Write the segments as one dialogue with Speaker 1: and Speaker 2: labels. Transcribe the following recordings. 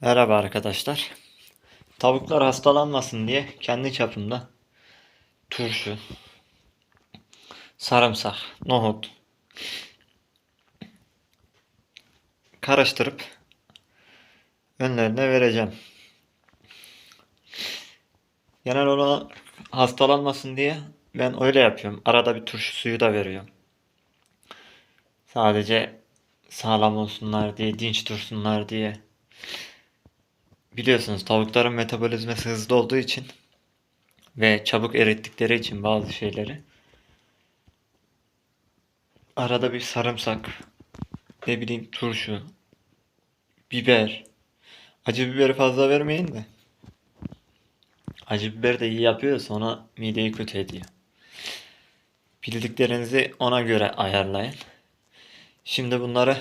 Speaker 1: Merhaba arkadaşlar. Tavuklar hastalanmasın diye kendi çapımda turşu, sarımsak, nohut karıştırıp önlerine vereceğim. Genel olarak hastalanmasın diye ben öyle yapıyorum. Arada bir turşu suyu da veriyorum. Sadece sağlam olsunlar diye, dinç dursunlar diye. Biliyorsunuz tavukların metabolizması hızlı olduğu için ve çabuk erittikleri için bazı şeyleri arada bir sarımsak, ne bileyim turşu, biber, acı biberi fazla vermeyin de. Acı biber de iyi yapıyor sonra mideyi kötü ediyor. Bildiklerinizi ona göre ayarlayın. Şimdi bunları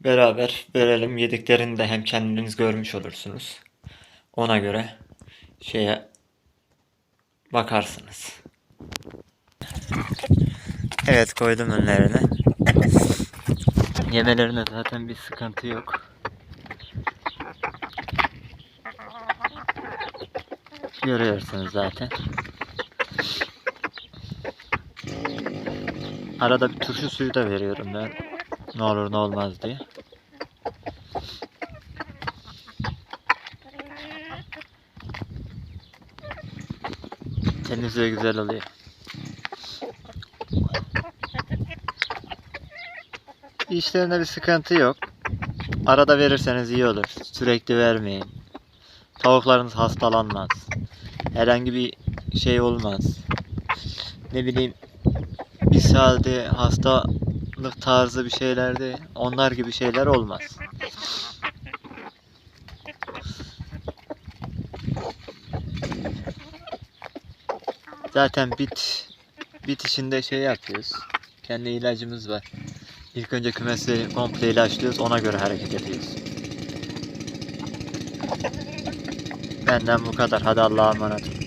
Speaker 1: beraber verelim. Yediklerini de hem kendiniz görmüş olursunuz. Ona göre şeye bakarsınız. Evet koydum önlerine. Yemelerine zaten bir sıkıntı yok. Görüyorsunuz zaten. Arada bir turşu suyu da veriyorum ben. Ne olur ne olmaz diye. Temiz ve güzel oluyor. İşlerinde bir sıkıntı yok. Arada verirseniz iyi olur. Sürekli vermeyin. Tavuklarınız hastalanmaz. Herhangi bir şey olmaz. Ne bileyim ishalde, hastalık tarzı bir şeylerde onlar gibi şeyler olmaz. Zaten bit bit içinde şey yapıyoruz. Kendi ilacımız var. İlk önce kümesi komple ilaçlıyoruz. Ona göre hareket ediyoruz. Benden bu kadar. Hadi Allah'a emanet. olun.